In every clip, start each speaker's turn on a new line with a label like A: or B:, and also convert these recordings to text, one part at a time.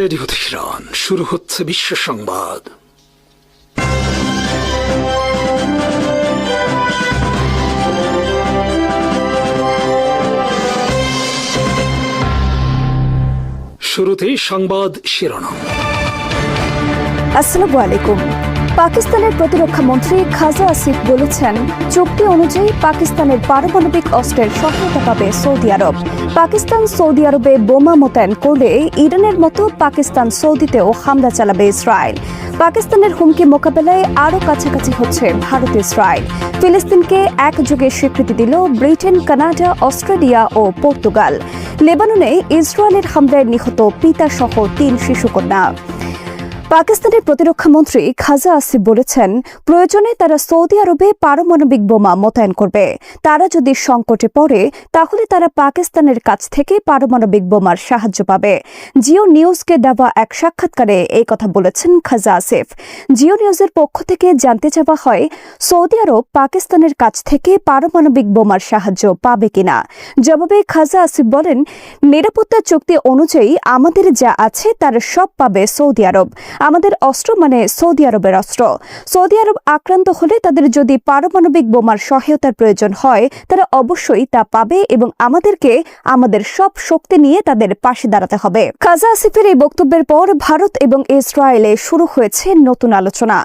A: radio Tehran শুরু হচ্ছে বিশ্ব সংবাদ শুরুতেই সংবাদ শিরোনাম
B: আসসালামু আলাইকুম পাকিস্তানের প্রতিরক্ষা মন্ত্রী খাজা আসিফ বলেছেন চুক্তি অনুযায়ী পাকিস্তানের পারমাণবিক অস্ত্রের সহায়তা পাবে সৌদি আরব পাকিস্তান সৌদি আরবে বোমা মোতায়েন করলে ইরানের মতো পাকিস্তান সৌদিতেও হামলা চালাবে ইসরায়েল পাকিস্তানের হুমকি মোকাবেলায় আরও কাছাকাছি হচ্ছে ভারত ইসরায়েল ফিলিস্তিনকে একযোগে স্বীকৃতি দিল ব্রিটেন কানাডা অস্ট্রেলিয়া ও পর্তুগাল লেবাননে ইসরায়েলের হামলায় নিহত পিতাসহ তিন শিশুকন্যা পাকিস্তানের প্রতিরক্ষা মন্ত্রী খাজা আসিফ বলেছেন প্রয়োজনে তারা সৌদি আরবে পারমাণবিক বোমা মোতায়েন করবে তারা যদি সংকটে পড়ে তাহলে তারা পাকিস্তানের কাছ থেকে পারমাণবিক বোমার সাহায্য পাবে জিও নিউজকে দেওয়া এক সাক্ষাৎকারে এই কথা বলেছেন খাজা আসিফ জিও নিউজের পক্ষ থেকে জানতে চাওয়া হয় সৌদি আরব পাকিস্তানের কাছ থেকে পারমাণবিক বোমার সাহায্য পাবে কিনা জবাবে খাজা আসিফ বলেন নিরাপত্তা চুক্তি অনুযায়ী আমাদের যা আছে তার সব পাবে সৌদি আরব আমাদের অস্ত্র মানে সৌদি আরবের অস্ত্র সৌদি আরব আক্রান্ত হলে তাদের যদি পারমাণবিক বোমার সহায়তার প্রয়োজন হয় তারা অবশ্যই তা পাবে এবং আমাদেরকে আমাদের সব শক্তি নিয়ে তাদের পাশে দাঁড়াতে হবে কাজা আসিফের এই বক্তব্যের পর ভারত এবং ইসরায়েলে শুরু হয়েছে নতুন আলোচনা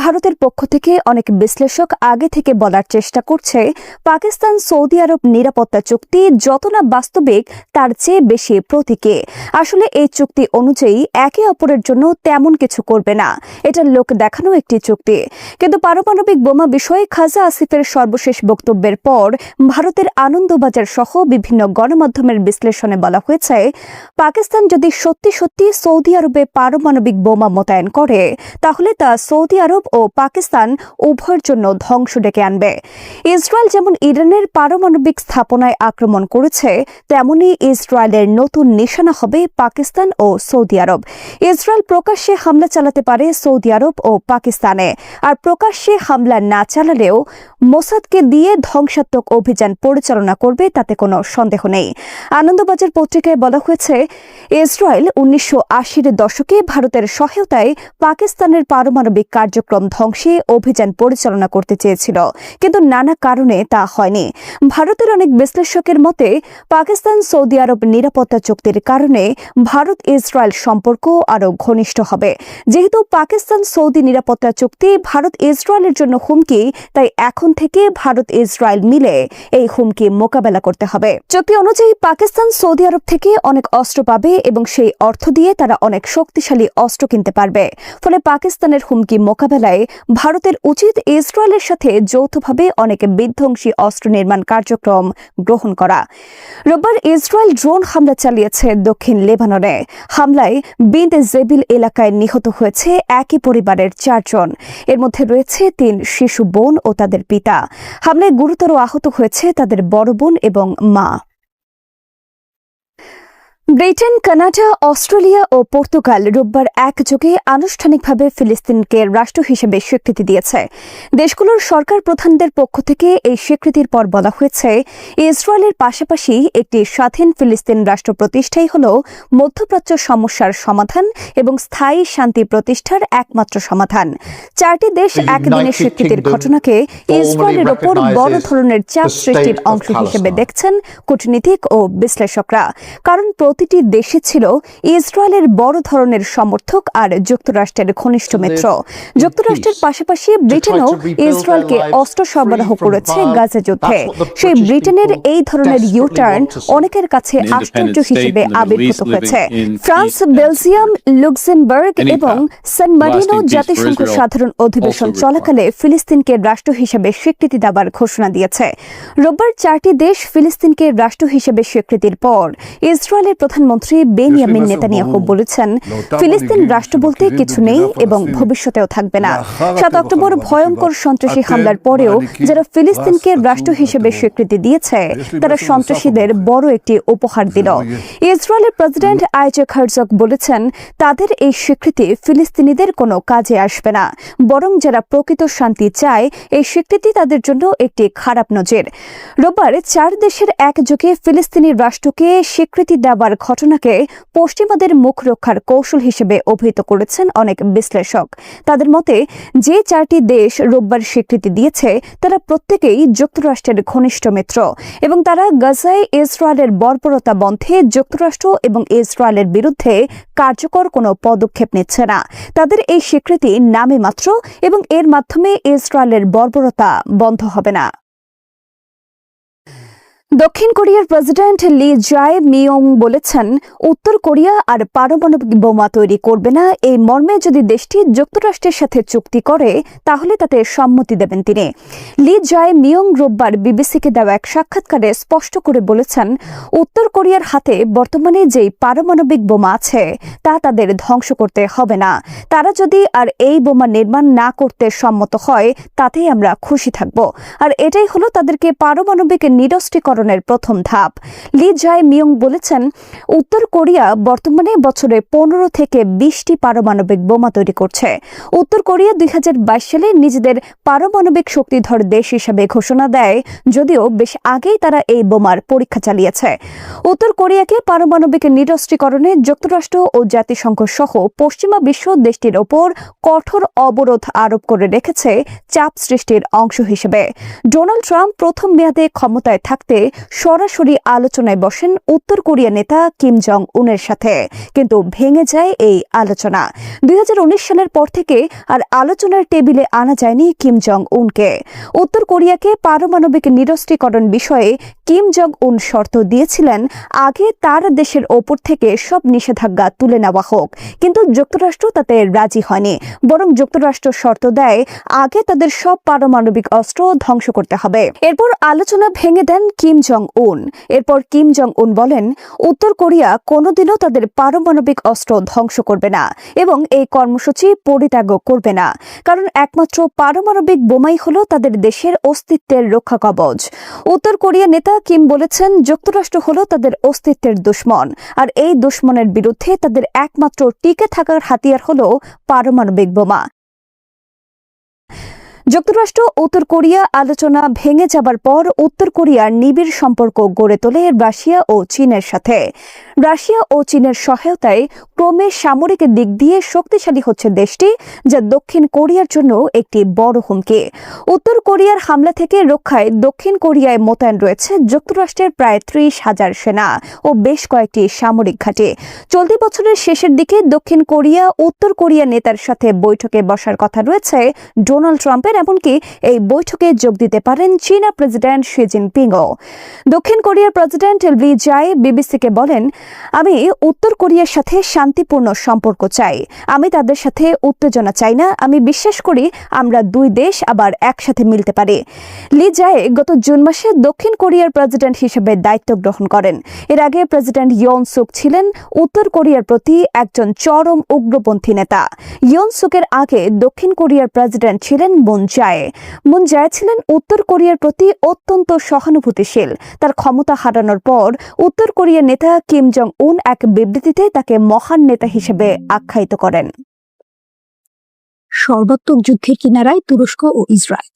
B: ভারতের পক্ষ থেকে অনেক বিশ্লেষক আগে থেকে বলার চেষ্টা করছে পাকিস্তান সৌদি আরব নিরাপত্তা চুক্তি যত না বাস্তবিক তার চেয়ে বেশি প্রতীকে আসলে এই চুক্তি অনুযায়ী একে অপরের জন্য তেমন কিছু কিছু করবে না এটা লোক দেখানো একটি চুক্তি কিন্তু পারমাণবিক বোমা বিষয়ে খাজা আসিফের সর্বশেষ বক্তব্যের পর ভারতের আনন্দবাজার সহ বিভিন্ন গণমাধ্যমের বিশ্লেষণে বলা হয়েছে পাকিস্তান যদি সত্যি সত্যি সৌদি আরবে পারমাণবিক বোমা মোতায়েন করে তাহলে তা সৌদি আরব ও পাকিস্তান উভয়ের জন্য ধ্বংস ডেকে আনবে ইসরায়েল যেমন ইরানের পারমাণবিক স্থাপনায় আক্রমণ করেছে তেমনি ইসরায়েলের নতুন নিশানা হবে পাকিস্তান ও সৌদি আরব ইসরায়েল প্রকাশ্যে হামলা চালাতে পারে সৌদি আরব ও পাকিস্তানে আর প্রকাশ্যে হামলা না চালালেও মোসাদকে দিয়ে ধ্বংসাত্মক অভিযান পরিচালনা করবে তাতে কোনো সন্দেহ নেই আনন্দবাজার পত্রিকায় বলা হয়েছে ইসরায়েল উনিশশো আশির দশকে ভারতের সহায়তায় পাকিস্তানের পারমাণবিক কার্যক্রম ধ্বংসে অভিযান পরিচালনা করতে চেয়েছিল কিন্তু নানা কারণে তা হয়নি ভারতের অনেক বিশ্লেষকের মতে পাকিস্তান সৌদি আরব নিরাপত্তা চুক্তির কারণে ভারত ইসরায়েল সম্পর্ক আরও ঘনিষ্ঠ হবে যেহেতু পাকিস্তান সৌদি নিরাপত্তা চুক্তি ভারত ইসরায়েলের জন্য হুমকি তাই এখন থেকে ভারত ইসরায়েল মিলে এই হুমকি মোকাবেলা করতে হবে চুক্তি অনুযায়ী পাকিস্তান সৌদি আরব থেকে অনেক অস্ত্র পাবে এবং সেই অর্থ দিয়ে তারা অনেক শক্তিশালী অস্ত্র কিনতে পারবে ফলে পাকিস্তানের হুমকি মোকাবেলায় ভারতের উচিত ইসরায়েলের সাথে যৌথভাবে অনেক বিধ্বংসী অস্ত্র নির্মাণ কার্যক্রম গ্রহণ করা রোববার ইসরায়েল ড্রোন হামলা চালিয়েছে দক্ষিণ লেবাননে হামলায় বিন্দ জেবিল এলাকায় নিহত হয়েছে একই পরিবারের চারজন এর মধ্যে রয়েছে তিন শিশু বোন ও তাদের পিতা হামলায় গুরুতর আহত হয়েছে তাদের বড় বোন এবং মা ব্রিটেন কানাডা অস্ট্রেলিয়া ও পর্তুগাল রোববার একযোগে আনুষ্ঠানিকভাবে ফিলিস্তিনকে রাষ্ট্র হিসেবে স্বীকৃতি দিয়েছে দেশগুলোর সরকার প্রধানদের পক্ষ থেকে এই স্বীকৃতির পর বলা হয়েছে ইসরায়েলের পাশাপাশি একটি স্বাধীন ফিলিস্তিন রাষ্ট্র প্রতিষ্ঠাই হল মধ্যপ্রাচ্য সমস্যার সমাধান এবং স্থায়ী শান্তি প্রতিষ্ঠার একমাত্র সমাধান চারটি দেশ একদিনের স্বীকৃতির ঘটনাকে ইসরায়েলের ওপর বড় ধরনের চাপ সৃষ্টির অংশ হিসেবে দেখছেন কূটনীতিক ও বিশ্লেষকরা কারণ প্রতিটি দেশে ছিল ইসরায়েলের বড় ধরনের সমর্থক আর যুক্তরাষ্ট্রের ঘনিষ্ঠ মিত্র যুক্তরাষ্ট্রের পাশাপাশি ব্রিটেনও ইসরায়েলকে অস্ত্র সরবরাহ করেছে গাজা যুদ্ধে সেই ব্রিটেনের এই ধরনের ইউটার্ন অনেকের কাছে আশ্চর্য হিসেবে আবির্ভূত হয়েছে ফ্রান্স বেলজিয়াম লুক্সেমবার্গ এবং সেন্ট মারিনো জাতিসংঘ সাধারণ অধিবেশন চলাকালে ফিলিস্তিনকে রাষ্ট্র হিসেবে স্বীকৃতি দেওয়ার ঘোষণা দিয়েছে রোববার চারটি দেশ ফিলিস্তিনকে রাষ্ট্র হিসেবে স্বীকৃতির পর ইসরায়েলের প্রধানমন্ত্রী বেনিয়ামিন নেতানিয়াহু বলেছেন ফিলিস্তিন রাষ্ট্র বলতে কিছু নেই এবং ভবিষ্যতেও থাকবে না সাত অক্টোবর ভয়ঙ্কর সন্ত্রাসী হামলার পরেও মানে যারা ফিলিস্তিনকে রাষ্ট্র হিসেবে স্বীকৃতি দিয়েছে তারা সন্ত্রাসীদের বড় একটি উপহার হ্যাঁ, দিল ইসরায়েলের প্রেসিডেন্ট আইজেক খার্জক বলেছেন তাদের এই স্বীকৃতি ফিলিস্তিনিদের কোনো কাজে আসবে না বরং যারা প্রকৃত শান্তি চায় এই স্বীকৃতি তাদের জন্য একটি খারাপ নজির রোববার চার দেশের একযোগে ফিলিস্তিনি রাষ্ট্রকে স্বীকৃতি দেওয়ার ঘটনাকে পশ্চিমাদের মুখ রক্ষার কৌশল হিসেবে অভিহিত করেছেন অনেক বিশ্লেষক তাদের মতে যে চারটি দেশ রোববার স্বীকৃতি দিয়েছে তারা প্রত্যেকেই যুক্তরাষ্ট্রের ঘনিষ্ঠ মিত্র এবং তারা গাজায় ইসরায়েলের বর্বরতা বন্ধে যুক্তরাষ্ট্র এবং ইসরায়েলের বিরুদ্ধে কার্যকর কোনো পদক্ষেপ নিচ্ছে না তাদের এই স্বীকৃতি নামে মাত্র এবং এর মাধ্যমে ইসরায়েলের বর্বরতা বন্ধ হবে না দক্ষিণ কোরিয়ার প্রেসিডেন্ট লি জায় মিয়ং বলেছেন উত্তর কোরিয়া আর পারমাণবিক বোমা তৈরি করবে না এই মর্মে যদি দেশটি যুক্তরাষ্ট্রের সাথে চুক্তি করে তাহলে তাতে সম্মতি দেবেন তিনি লি জায় মিয়ং রোববার বিবিসিকে দেওয়া এক সাক্ষাৎকারে স্পষ্ট করে বলেছেন উত্তর কোরিয়ার হাতে বর্তমানে যেই পারমাণবিক বোমা আছে তা তাদের ধ্বংস করতে হবে না তারা যদি আর এই বোমা নির্মাণ না করতে সম্মত হয় তাতেই আমরা খুশি থাকব আর এটাই হলো তাদেরকে পারমাণবিক নিরস্ত্রীকরণ সংস্করণের প্রথম ধাপ লি জায় মিয়ং বলেছেন উত্তর কোরিয়া বর্তমানে বছরে পনেরো থেকে বিশটি পারমাণবিক বোমা তৈরি করছে উত্তর কোরিয়া দুই সালে নিজেদের পারমাণবিক শক্তিধর দেশ হিসেবে ঘোষণা দেয় যদিও বেশ আগেই তারা এই বোমার পরীক্ষা চালিয়েছে উত্তর কোরিয়াকে পারমাণবিক নিরস্ত্রীকরণে যুক্তরাষ্ট্র ও জাতিসংঘ সহ পশ্চিমা বিশ্ব দেশটির ওপর কঠোর অবরোধ আরোপ করে রেখেছে চাপ সৃষ্টির অংশ হিসেবে ডোনাল্ড ট্রাম্প প্রথম মেয়াদে ক্ষমতায় থাকতে সরাসরি আলোচনায় বসেন উত্তর কোরিয়া নেতা কিম জং উনের সাথে কিন্তু ভেঙে যায় এই আলোচনা দুই সালের পর থেকে আর আলোচনার টেবিলে আনা যায়নি কিম জং উনকে উত্তর কোরিয়াকে পারমাণবিক নিরস্ত্রীকরণ বিষয়ে কিম জং উন শর্ত দিয়েছিলেন আগে তার দেশের ওপর থেকে সব নিষেধাজ্ঞা তুলে নেওয়া হোক কিন্তু যুক্তরাষ্ট্র তাতে রাজি হয়নি বরং যুক্তরাষ্ট্র শর্ত দেয় আগে তাদের সব পারমাণবিক অস্ত্র ধ্বংস করতে হবে এরপর আলোচনা ভেঙে দেন কিম জং উন এরপর কিম জং উন বলেন উত্তর কোরিয়া কোনোদিনও তাদের পারমাণবিক অস্ত্র ধ্বংস করবে না এবং এই কর্মসূচি পরিত্যাগ করবে না কারণ একমাত্র পারমাণবিক বোমাই হল তাদের দেশের অস্তিত্বের রক্ষা কবচ উত্তর কোরিয়া নেতা কিম বলেছেন যুক্তরাষ্ট্র হল তাদের অস্তিত্বের দুশ্মন আর এই দুশ্মনের বিরুদ্ধে তাদের একমাত্র টিকে থাকার হাতিয়ার হল পারমাণবিক বোমা যুক্তরাষ্ট্র উত্তর কোরিয়া আলোচনা ভেঙে যাবার পর উত্তর কোরিয়ার নিবিড় সম্পর্ক গড়ে তোলে রাশিয়া ও চীনের সাথে রাশিয়া ও চীনের সহায়তায় ক্রমে সামরিক দিক দিয়ে শক্তিশালী হচ্ছে দেশটি যা দক্ষিণ কোরিয়ার জন্য একটি বড় হুমকি উত্তর কোরিয়ার হামলা থেকে রক্ষায় দক্ষিণ কোরিয়ায় মোতায়েন রয়েছে যুক্তরাষ্ট্রের প্রায় ত্রিশ হাজার সেনা ও বেশ কয়েকটি সামরিক ঘাঁটি চলতি বছরের শেষের দিকে দক্ষিণ কোরিয়া উত্তর কোরিয়া নেতার সাথে বৈঠকে বসার কথা রয়েছে ডোনাল্ড ট্রাম্পের এমনকি এই বৈঠকে যোগ দিতে পারেন চীনা প্রেসিডেন্ট শি জিনপিংও দক্ষিণ কোরিয়ার প্রেসিডেন্ট লি জাই বিবিসিকে বলেন আমি উত্তর কোরিয়ার সাথে শান্তিপূর্ণ সম্পর্ক চাই আমি তাদের সাথে উত্তেজনা চাই না আমি বিশ্বাস করি আমরা দুই দেশ আবার একসাথে মিলতে পারি লি জায় গত জুন মাসে দক্ষিণ কোরিয়ার প্রেসিডেন্ট হিসেবে দায়িত্ব গ্রহণ করেন এর আগে প্রেসিডেন্ট ইয়ন সুক ছিলেন উত্তর কোরিয়ার প্রতি একজন চরম উগ্রপন্থী নেতা ইয়ন সুকের আগে দক্ষিণ কোরিয়ার প্রেসিডেন্ট ছিলেন মুন মুনজায়ে মুনজায়ে ছিলেন উত্তর কোরিয়ার প্রতি অত্যন্ত সহানুভূতিশীল তার ক্ষমতা হারানোর পর উত্তর কোরিয়ার নেতা কিম জং উন এক বিবৃতিতে তাকে মহান নেতা হিসেবে আখ্যায়িত করেন
C: সর্বাত্মক যুদ্ধের কিনারায় তুরস্ক ও ইসরায়েল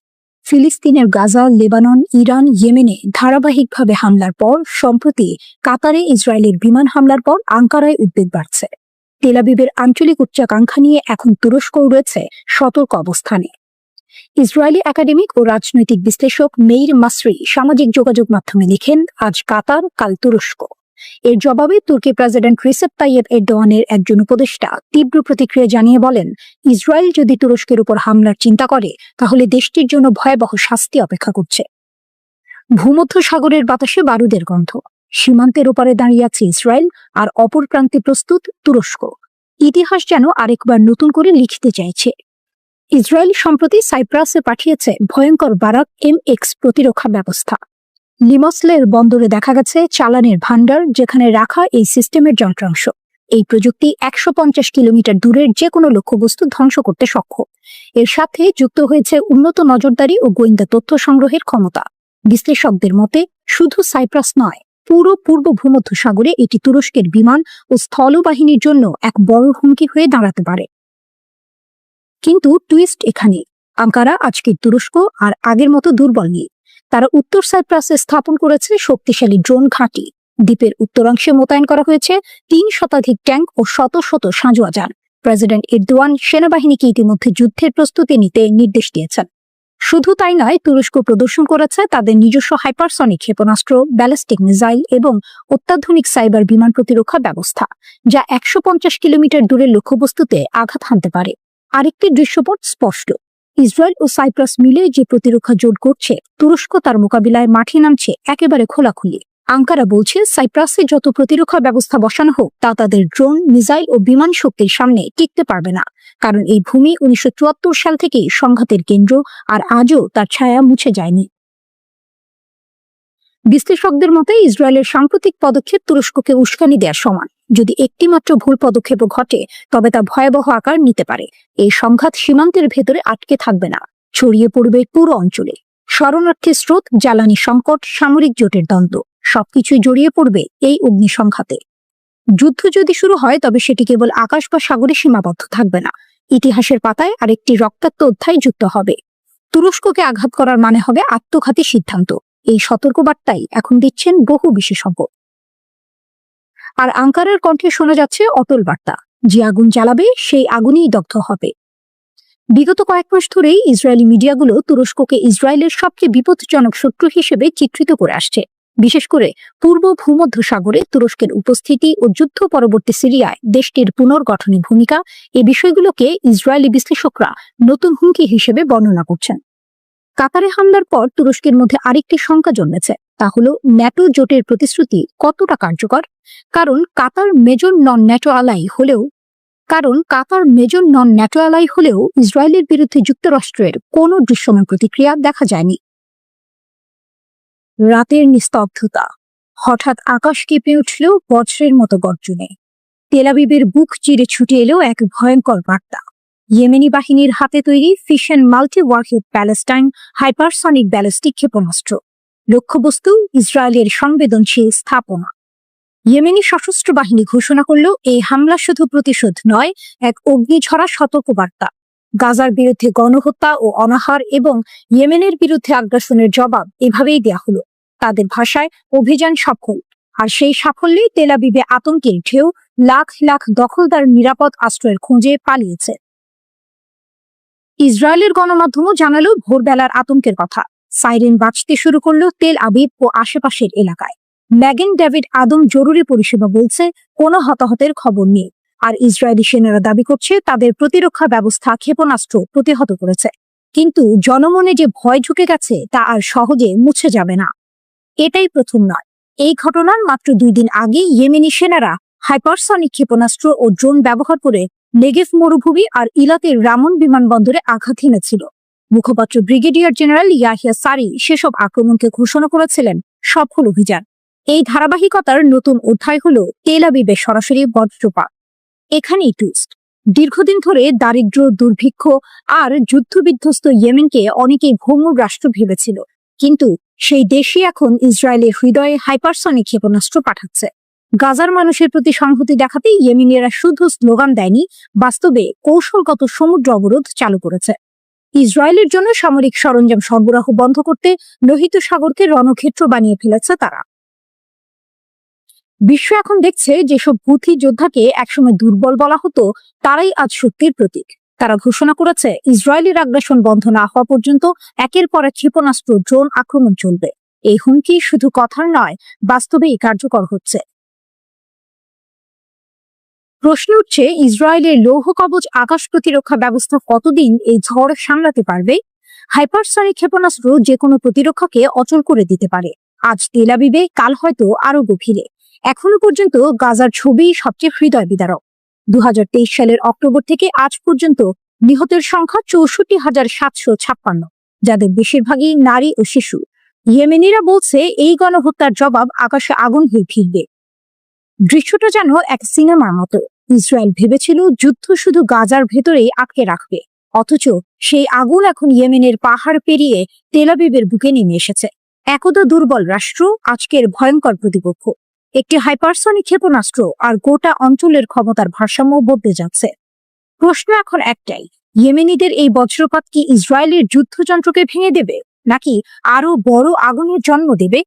C: ফিলিস্তিনের গাজা লেবানন ইরান ইয়েমেনে ধারাবাহিকভাবে হামলার পর সম্প্রতি কাতারে ইসরায়েলের বিমান হামলার পর আঙ্কারায় উদ্বেগ বাড়ছে তেলাবিবের আঞ্চলিক উচ্চাকাঙ্ক্ষা নিয়ে এখন তুরস্কও রয়েছে সতর্ক অবস্থানে ইসরায়েলি একাডেমিক ও রাজনৈতিক বিশ্লেষক মেইর মাসরি সামাজিক যোগাযোগ মাধ্যমে লিখেন আজ কাতার কাল তুরস্ক এর জবাবে তুর্কি প্রেসিডেন্ট রিসেপ তাইয়েব এরদোয়ানের একজন উপদেষ্টা তীব্র প্রতিক্রিয়া জানিয়ে বলেন ইসরায়েল যদি তুরস্কের উপর হামলার চিন্তা করে তাহলে দেশটির জন্য ভয়াবহ শাস্তি অপেক্ষা করছে ভূমধ্য সাগরের বাতাসে বারুদের গন্ধ সীমান্তের ওপারে দাঁড়িয়ে আছে ইসরায়েল আর অপর প্রান্তে প্রস্তুত তুরস্ক ইতিহাস যেন আরেকবার নতুন করে লিখতে চাইছে ইসরায়েল সম্প্রতি সাইপ্রাসে পাঠিয়েছে ভয়ঙ্কর বারাক এম এক্স প্রতিরক্ষা ব্যবস্থা লিমসলের বন্দরে দেখা গেছে চালানের ভান্ডার যেখানে রাখা এই সিস্টেমের যন্ত্রাংশ এই প্রযুক্তি একশো কিলোমিটার দূরের যে কোনো লক্ষ্যবস্তু ধ্বংস করতে সক্ষম এর সাথে যুক্ত হয়েছে উন্নত নজরদারি ও গোয়েন্দা তথ্য সংগ্রহের ক্ষমতা বিশ্লেষকদের মতে শুধু সাইপ্রাস নয় পুরো পূর্ব ভূমধ্য সাগরে এটি তুরস্কের বিমান ও স্থলবাহিনীর জন্য এক বড় হুমকি হয়ে দাঁড়াতে পারে কিন্তু টুইস্ট এখানে আঙ্কারা আজকে তুরস্ক আর আগের মতো দুর্বল নেই তারা উত্তর সাইপ্রাসে স্থাপন করেছে শক্তিশালী ড্রোন ঘাঁটি দ্বীপের উত্তরাংশে মোতায়েন করা হয়েছে তিন শতাধিক ট্যাঙ্ক ও শত শত সাঁজোয়া যান প্রেসিডেন্ট ইরদোয়ান সেনাবাহিনীকে ইতিমধ্যে যুদ্ধের প্রস্তুতি নিতে নির্দেশ দিয়েছেন শুধু তাই নয় তুরস্ক প্রদর্শন করেছে তাদের নিজস্ব হাইপারসনিক ক্ষেপণাস্ত্র ব্যালিস্টিক মিসাইল এবং অত্যাধুনিক সাইবার বিমান প্রতিরক্ষা ব্যবস্থা যা একশো কিলোমিটার দূরের লক্ষ্যবস্তুতে আঘাত হানতে পারে আরেকটি দৃশ্যপট স্পষ্ট ইসরায়েল ও সাইপ্রাস মিলে যে প্রতিরক্ষা জোট করছে তুরস্ক তার মোকাবিলায় মাঠে নামছে একেবারে খোলাখুলি আঙ্কারা বলছে সাইপ্রাসে যত প্রতিরক্ষা ব্যবস্থা বসানো হোক তা তাদের ড্রোন মিসাইল ও বিমান শক্তির সামনে টিকতে পারবে না কারণ এই ভূমি উনিশশো সাল থেকেই সংঘাতের কেন্দ্র আর আজও তার ছায়া মুছে যায়নি বিশ্লেষকদের মতে ইসরায়েলের সাম্প্রতিক পদক্ষেপ তুরস্ককে উস্কানি দেওয়ার সমান যদি একটিমাত্র ভুল পদক্ষেপ ঘটে তবে তা ভয়াবহ আকার নিতে পারে এই সংঘাত সীমান্তের ভেতরে আটকে থাকবে না ছড়িয়ে পড়বে পুরো অঞ্চলে শরণার্থী স্রোত জ্বালানি সংকট সামরিক জোটের দ্বন্দ্ব সবকিছুই জড়িয়ে পড়বে এই অগ্নি সংঘাতে যুদ্ধ যদি শুরু হয় তবে সেটি কেবল আকাশ বা সাগরে সীমাবদ্ধ থাকবে না ইতিহাসের পাতায় আরেকটি রক্তাক্ত অধ্যায় যুক্ত হবে তুরস্ককে আঘাত করার মানে হবে আত্মঘাতী সিদ্ধান্ত এই সতর্কবার্তাই এখন দিচ্ছেন বহু বিশেষজ্ঞ আর আঙ্কারের কণ্ঠে শোনা যাচ্ছে অটল বার্তা যে আগুন জ্বালাবে সেই আগুনেই দগ্ধ হবে বিগত কয়েক মাস ধরেই ইসরায়েলি মিডিয়াগুলো তুরস্ককে ইসরায়েলের সবচেয়ে বিপদজনক শত্রু হিসেবে চিত্রিত করে আসছে বিশেষ করে পূর্ব ভূমধ্য সাগরে তুরস্কের উপস্থিতি ও যুদ্ধ পরবর্তী সিরিয়ায় দেশটির পুনর্গঠনের ভূমিকা এ বিষয়গুলোকে ইসরায়েলি বিশ্লেষকরা নতুন হুমকি হিসেবে বর্ণনা করছেন কাতারে হামলার পর তুরস্কের মধ্যে আরেকটি শঙ্কা জন্মেছে তা হল ন্যাটো জোটের প্রতিশ্রুতি কতটা কার্যকর কারণ কাতার মেজর নন ন্যাটো আলাই হলেও কারণ কাতার মেজর নন ন্যাটো আলাই হলেও ইসরায়েলের বিরুদ্ধে যুক্তরাষ্ট্রের কোনো দৃশ্যমান প্রতিক্রিয়া দেখা যায়নি
D: রাতের নিস্তব্ধতা হঠাৎ আকাশ কেঁপে উঠল বজ্রের মতো গর্জনে তেলাবিবের বুক চিরে ছুটে এলো এক ভয়ঙ্কর বার্তা ইয়েমেনি বাহিনীর হাতে তৈরি fission multi warhead Palestine hypersonic ballistic ক্ষেপণাস্ত্র লক্ষ্যবস্তু ইসরায়েলের সংবেদনশীল স্থাপনা ইয়েমেনি সশস্ত্র বাহিনী ঘোষণা করল এই হামলা শুধু প্রতিশোধ নয় এক অগ্নিঝরা সতর্কবার্তা গাজার বিরুদ্ধে গণহত্যা ও অনাহার এবং ইয়েমেনের বিরুদ্ধে আগ্রাসনের জবাব এভাবেই দেয়া হলো তাদের ভাষায় অভিযান সফল আর সেই সাফল্যেই তেলাবিবে আতঙ্কের ঢেউ লাখ লাখ দখলদার নিরাপদ আশ্রয়ের খোঁজে পালিয়েছে ইসরায়েলের গণমাধ্যমও জানালো ভোরবেলার আতঙ্কের কথা সাইরেন বাজতে শুরু করল তেল আবিব ও আশেপাশের এলাকায় ম্যাগেন ডেভিড আদম জরুরি পরিষেবা বলছে কোনো হতাহতের খবর নেই আর ইসরায়েলি সেনারা দাবি করছে তাদের প্রতিরক্ষা ব্যবস্থা ক্ষেপণাস্ত্র প্রতিহত করেছে কিন্তু জনমনে যে ভয় ঢুকে গেছে তা আর সহজে মুছে যাবে না এটাই প্রথম নয় এই ঘটনার মাত্র দুই দিন আগে ইয়েমেনি সেনারা হাইপারসনিক ক্ষেপণাস্ত্র ও ড্রোন ব্যবহার করে নেগেফ মরুভূমি আর ইলাকের রামন বিমানবন্দরে আঘাত হেনেছিল মুখপাত্র ব্রিগেডিয়ার জেনারেল ইয়াহিয়া সারি সেসব আক্রমণকে ঘোষণা করেছিলেন সফল অভিযান এই ধারাবাহিকতার নতুন অধ্যায় হল তেলাবিবে সরাসরি বজ্রপাত এখানেই টুইস্ট দীর্ঘদিন ধরে দারিদ্র দুর্ভিক্ষ আর যুদ্ধবিধ্বস্ত ইয়েমেনকে অনেকে ঘুমুর রাষ্ট্র ভেবেছিল কিন্তু সেই দেশই এখন ইসরায়েলের হৃদয়ে হাইপারসনিক ক্ষেপণাস্ত্র পাঠাচ্ছে গাজার মানুষের প্রতি সংহতি দেখাতেই ইয়েমেনিরা শুধু স্লোগান দেয়নি বাস্তবে কৌশলগত সমুদ্র অবরোধ চালু করেছে ইসরায়েলের জন্য সামরিক সরঞ্জাম সরবরাহ বন্ধ করতে লোহিত সাগরকে রণক্ষেত্র বানিয়ে ফেলেছে তারা বিশ্ব এখন দেখছে যেসব হুথি যোদ্ধাকে একসময় দুর্বল বলা হতো তারাই আজ শক্তির প্রতীক তারা ঘোষণা করেছে ইসরায়েলের আগ্রাসন বন্ধ না হওয়া পর্যন্ত একের পর এক ক্ষেপণাস্ত্র ড্রোন আক্রমণ চলবে এই হুমকি শুধু কথার নয় বাস্তবেই কার্যকর হচ্ছে প্রশ্ন উঠছে ইসরায়েলের লৌহ কবচ আকাশ প্রতিরক্ষা ব্যবস্থা কতদিন এই ঝড় সামলাতে পারবে হাইপারসারি ক্ষেপণাস্ত্র যে কোনো প্রতিরক্ষাকে অচল করে দিতে পারে আজ তেলাবিবে কাল হয়তো আরো গভীরে এখনো পর্যন্ত গাজার ছবি সবচেয়ে হৃদয় বিদারক দু সালের অক্টোবর থেকে আজ পর্যন্ত নিহতের সংখ্যা চৌষট্টি হাজার সাতশো ছাপ্পান্ন যাদের বেশিরভাগই নারী ও শিশু ইয়েমেনিরা বলছে এই গণহত্যার জবাব আকাশে আগুন হয়ে ফিরবে দৃশ্যটা যেন এক সিনেমার মতো ইসরায়েল ভেবেছিল যুদ্ধ শুধু গাজার ভেতরেই আটকে রাখবে অথচ সেই আগুন এখন ইয়েমেনের পাহাড় পেরিয়ে তেলাবিবের বুকে নেমে এসেছে একদা দুর্বল রাষ্ট্র আজকের ভয়ঙ্কর প্রতিপক্ষ একটি হাইপারসনিক ক্ষেপণাস্ত্র আর গোটা অঞ্চলের ক্ষমতার ভারসাম্য বদলে যাচ্ছে প্রশ্ন এখন একটাই ইয়েমেনিদের এই বজ্রপাত কি ইসরায়েলের যুদ্ধযন্ত্রকে ভেঙে দেবে নাকি আরো বড় আগুনের জন্ম দেবে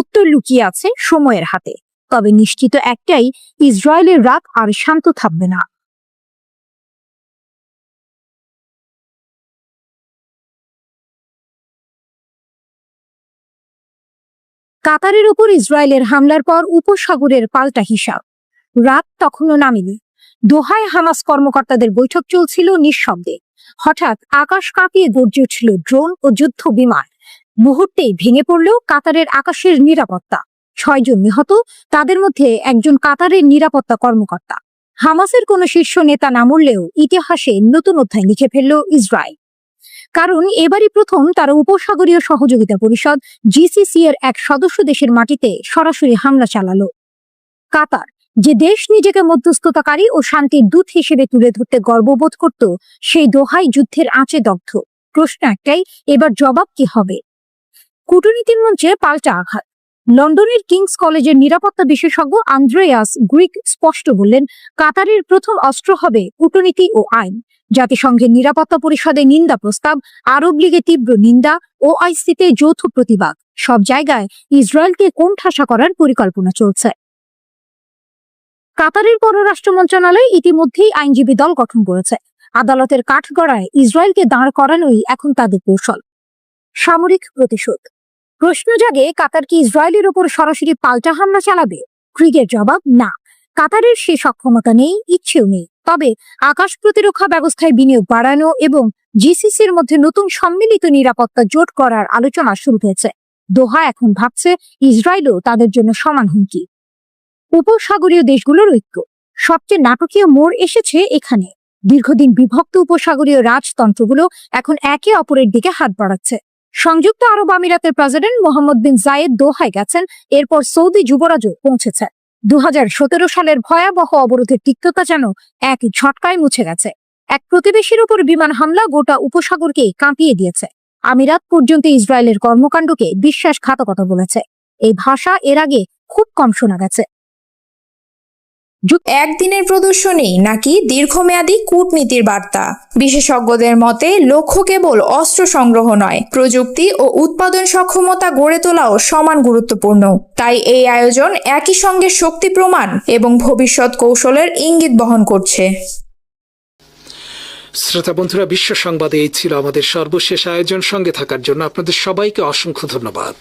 D: উত্তর লুকিয়ে আছে সময়ের হাতে তবে নিশ্চিত একটাই ইসরায়েলের রাগ আর শান্ত থাকবে না কাতারের উপর ইসরায়েলের হামলার পর উপসাগরের পাল্টা হিসাব রাত তখনও নামেনি দোহায় হামাস কর্মকর্তাদের বৈঠক চলছিল নিঃশব্দে হঠাৎ আকাশ কাঁপিয়ে গর্জে উঠল ড্রোন ও যুদ্ধ বিমান মুহূর্তেই ভেঙে পড়ল কাতারের আকাশের নিরাপত্তা ছয়জন নিহত তাদের মধ্যে একজন কাতারের নিরাপত্তা কর্মকর্তা হামাসের কোনো শীর্ষ নেতা না মরলেও ইতিহাসে নতুন অধ্যায় লিখে ফেলল ইসরায়েল কারণ এবারই প্রথম তারা উপসাগরীয় সহযোগিতা পরিষদ জিসিসি এর এক সদস্য দেশের মাটিতে সরাসরি হামলা চালালো কাতার যে দেশ নিজেকে মধ্যস্থতাকারী ও শান্তির দূত হিসেবে তুলে ধরতে গর্ববোধ করত সেই দোহাই যুদ্ধের আঁচে দগ্ধ প্রশ্ন একটাই এবার জবাব কি হবে কূটনীতির মঞ্চে পাল্টা আঘাত লন্ডনের কিংস কলেজের নিরাপত্তা বিশেষজ্ঞ আন্দ্রেয়াস গ্রিক স্পষ্ট বললেন কাতারের প্রথম অস্ত্র হবে কূটনীতি ও আইন জাতিসংঘের নিরাপত্তা পরিষদে নিন্দা প্রস্তাব আরব লীগে তীব্র নিন্দা ও আইসিতে যৌথ প্রতিবাদ সব জায়গায় ইসরায়েলকে কোন ঠাসা করার পরিকল্পনা চলছে কাতারের পররাষ্ট্র মন্ত্রণালয় ইতিমধ্যেই আইনজীবী দল গঠন করেছে আদালতের কাঠগড়ায় ইসরায়েলকে দাঁড় করানোই এখন তাদের কৌশল সামরিক প্রতিশোধ প্রশ্ন জাগে কাতার কি ইসরায়েলের উপর সরাসরি পাল্টা হামলা চালাবে ক্রিকের জবাব না কাতারের সে সক্ষমতা নেই ইচ্ছেও নেই তবে আকাশ প্রতিরক্ষা ব্যবস্থায় বিনিয়োগ বাড়ানো এবং জিসিসির মধ্যে নতুন সম্মিলিত নিরাপত্তা জোট করার আলোচনা শুরু হয়েছে দোহা এখন ভাবছে ইসরায়েলও তাদের জন্য সমান হুমকি উপসাগরীয় দেশগুলোর ঐক্য সবচেয়ে নাটকীয় মোড় এসেছে এখানে দীর্ঘদিন বিভক্ত উপসাগরীয় রাজতন্ত্রগুলো এখন একে অপরের দিকে হাত বাড়াচ্ছে সংযুক্ত আরব আমিরাতের প্রেসিডেন্ট মোহাম্মদ বিন জায়েদ দোহায় গেছেন এরপর সৌদি যুবরাজও পৌঁছেছে দু সালের ভয়াবহ অবরোধের তিক্ততা যেন এক ঝটকায় মুছে গেছে এক প্রতিবেশীর উপর বিমান হামলা গোটা উপসাগরকে কাঁপিয়ে দিয়েছে আমিরাত পর্যন্ত ইসরায়েলের কর্মকাণ্ডকে বিশ্বাসঘাতকতা বলেছে এই ভাষা এর আগে খুব কম শোনা গেছে
E: একদিনের প্রদর্শনী নাকি দীর্ঘমেয়াদী কূটনীতির বার্তা বিশেষজ্ঞদের মতে লক্ষ্য কেবল অস্ত্র সংগ্রহ নয় প্রযুক্তি ও উৎপাদন সক্ষমতা গড়ে তোলাও সমান গুরুত্বপূর্ণ তাই এই আয়োজন একই সঙ্গে শক্তি প্রমাণ এবং ভবিষ্যৎ কৌশলের ইঙ্গিত বহন করছে
F: শ্রোতা বন্ধুরা বিশ্ব সংবাদে এই ছিল আমাদের সর্বশেষ আয়োজন সঙ্গে থাকার জন্য আপনাদের সবাইকে অসংখ্য ধন্যবাদ